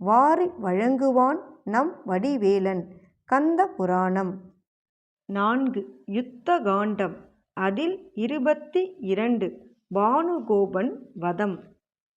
வாரி வழங்குவான் நம் வடிவேலன். கந்த புராணம். நான்கு. யுத்த காண்டம். அதில் இருபத்தி இரண்டு. பானுகோபன் வதம்.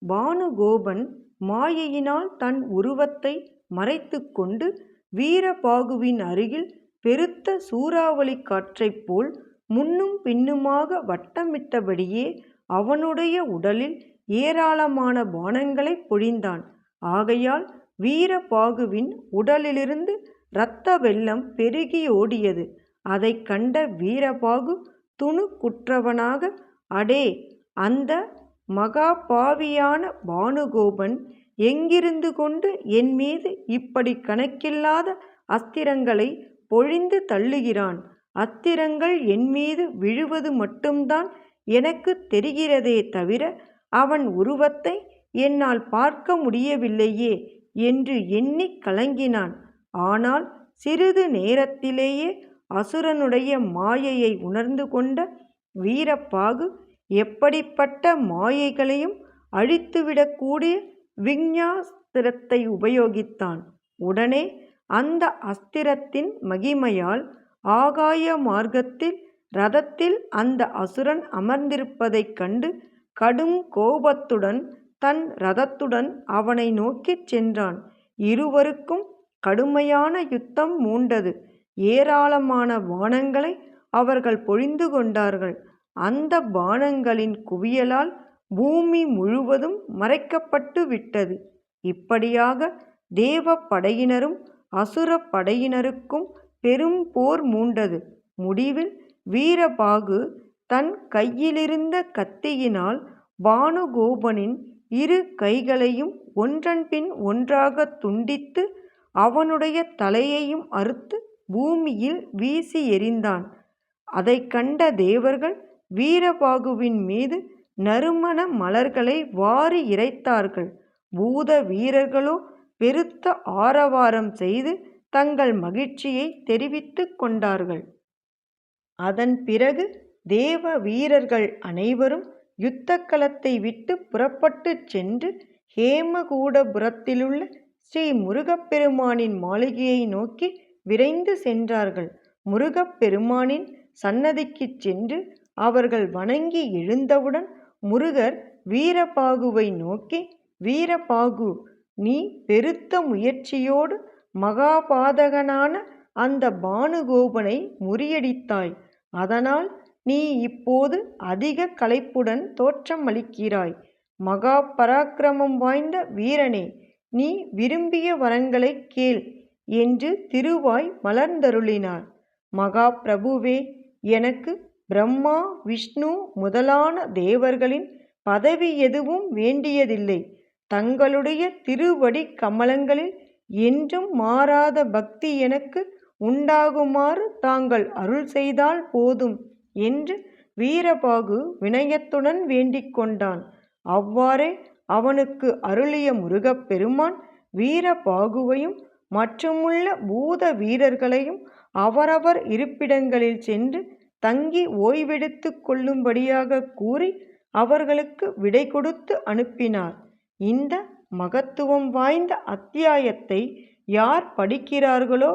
பானுகோபன் மாயையினால் தன் உருவத்தை மறைத்து கொண்டு வீரபாகுவின் அருகில் பெருத்த சூறாவளி காற்றைப் போல் முன்னும் பின்னுமாக வட்டமிட்டபடியே அவனுடைய உடலில் ஏராளமான பானங்களைப் பொழிந்தான். ஆகையால் வீரபாகுவின் உடலிலிருந்து இரத்த வெள்ளம் பெருகி ஓடியது. அதைக் கண்ட வீரபாகு துணுக்குற்றவனாக அடே அந்த மகாபாவியான பானுகோபன் எங்கிருந்து கொண்டு என் மீது இப்படி கணக்கில்லாத அஸ்திரங்களை பொழிந்து தள்ளுகிறான்? அத்திரங்கள் என் மீது விழுவது மட்டும்தான் எனக்கு தெரிகிறதே தவிர அவன் உருவத்தை என்னால் பார்க்க முடியவில்லையே என்று எண்ணி கலங்கினான். ஆனால் சிறிது நேரத்திலேயே அசுரனுடைய மாயையை உணர்ந்து கொண்ட வீரப்பாகு எப்படிப்பட்ட மாயைகளையும் அழித்துவிடக்கூடிய விஞ்ஞாஸ்திரத்தை உபயோகித்தான். உடனே அந்த அஸ்திரத்தின் மகிமையால் ஆகாய மார்க்கத்தில் ரதத்தில் அந்த அசுரன் அமர்ந்திருப்பதைக் கண்டு கடும் கோபத்துடன் தன் ரதத்துடன் அவனை நோக்கிச் சென்றான். இருவருக்கும் கடுமையான யுத்தம் மூண்டது. ஏராளமான பானங்களை அவர்கள் பொழிந்து கொண்டார்கள். அந்த பானங்களின் குவியலால் பூமி முழுவதும் மறைக்கப்பட்டு விட்டது. இப்படியாக தேவ படையினரும் அசுர படையினருக்கும் பெரும் போர் மூண்டது. முடிவில் வீரபாகு தன் கையிலிருந்த கத்தியினால் பானுகோபனின் இரு கைகளையும் ஒன்றன்பின் ஒன்றாகத் துண்டித்து அவனுடைய தலையையும் அறுத்து பூமியில் வீசி எறிந்தான். அதைக் கண்ட தேவர்கள் வீரபாகுவின் மீது நறுமண மலர்களை வாரி இறைத்தார்கள். பூத வீரர்களோ பெருத்த ஆரவாரம் செய்து தங்கள் மகிழ்ச்சியை தெரிவித்து கொண்டார்கள். அதன் பிறகு தேவ வீரர்கள் அனைவரும் யுத்தக்களத்தை விட்டு புறப்பட்டுச் சென்று ஹேமகூடபுரத்திலுள்ள ஸ்ரீ முருகப்பெருமானின் மாளிகையை நோக்கி விரைந்து சென்றார்கள். முருகப்பெருமானின் சன்னதிக்குச் சென்று அவர்கள் வணங்கி எழுந்தவுடன் முருகர் வீரபாகுவை நோக்கி வீரபாகு நீ பெருத்த முயற்சியோடு மகாபாதகனான அந்த பானுகோபனை முறியடித்தாய். அதனால் நீ இப்போது அதிக களைப்புடன் தோற்றமளிக்கிறாய் மகா பராக்கிரமம் வாய்ந்த வீரனே நீ விரும்பிய வரங்களைக் கேள் என்று திருவாய் மலர்ந்தருளினார். மகா பிரபுவே எனக்கு பிரம்மா விஷ்ணு முதலான தேவர்களின் பதவி எதுவும் வேண்டியதில்லை. தங்களுடைய திருவடி கமலங்களில் என்றும் மாறாத பக்தி எனக்கு உண்டாகுமாறு தாங்கள் அருள் செய்தால் போதும். என்று வீரபாகு வினயத்துடன் வேண்டிக் கொண்டான். அவ்வாறே அவனுக்கு அருளிய முருகப்பெருமான் வீரபாகுவையும் மற்றுமுள்ள பூத வீரர்களையும் அவரவர் இருப்பிடங்களில் சென்று தங்கி ஓய்வெடுத்து கொள்ளும்படியாக கூறி அவர்களுக்கு விடை கொடுத்து அனுப்பினார். இந்த மகத்துவம் வாய்ந்த அத்தியாயத்தை யார் படிக்கிறார்களோ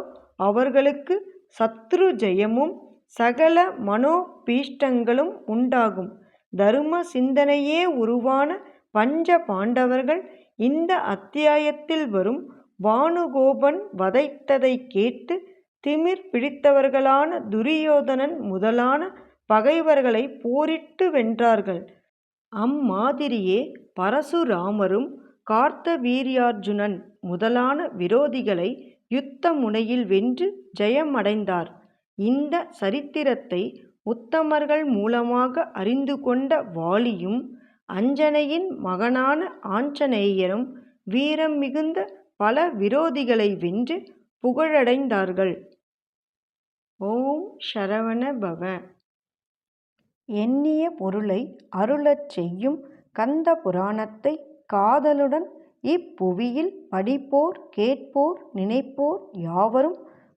அவர்களுக்கு சத்ரு ஜெயமும் சகல மனோபீஷ்டங்களும் உண்டாகும். தரும சிந்தனையே உருவான பஞ்ச பாண்டவர்கள் இந்த அத்தியாயத்தில் வரும் பானுகோபன் வதைத்ததைக் கேட்டு திமிர் பிடித்தவர்களான துரியோதனன் முதலான பகைவர்களை போரிட்டு வென்றார்கள். அம்மாதிரியே பரசுராமரும் கார்த்தவீரியார்ஜுனன் முதலான விரோதிகளை யுத்த முனையில் வென்று ஜெயமடைந்தார். இந்த சரித்திரத்தை உத்தமர்கள் மூலமாக அறிந்து கொண்ட வாலியும் அஞ்சனையின் மகனான ஆஞ்சநேயரும் வீரம் மிகுந்த பல விரோதிகளை வென்று புகழடைந்தார்கள். ஓம் சரவண பவ. எண்ணிய பொருளை அருளச் செய்யும் கந்த புராணத்தை காதலுடன் இப்புவியில் படிப்போர் கேட்போர் நினைப்போர் யாவரும்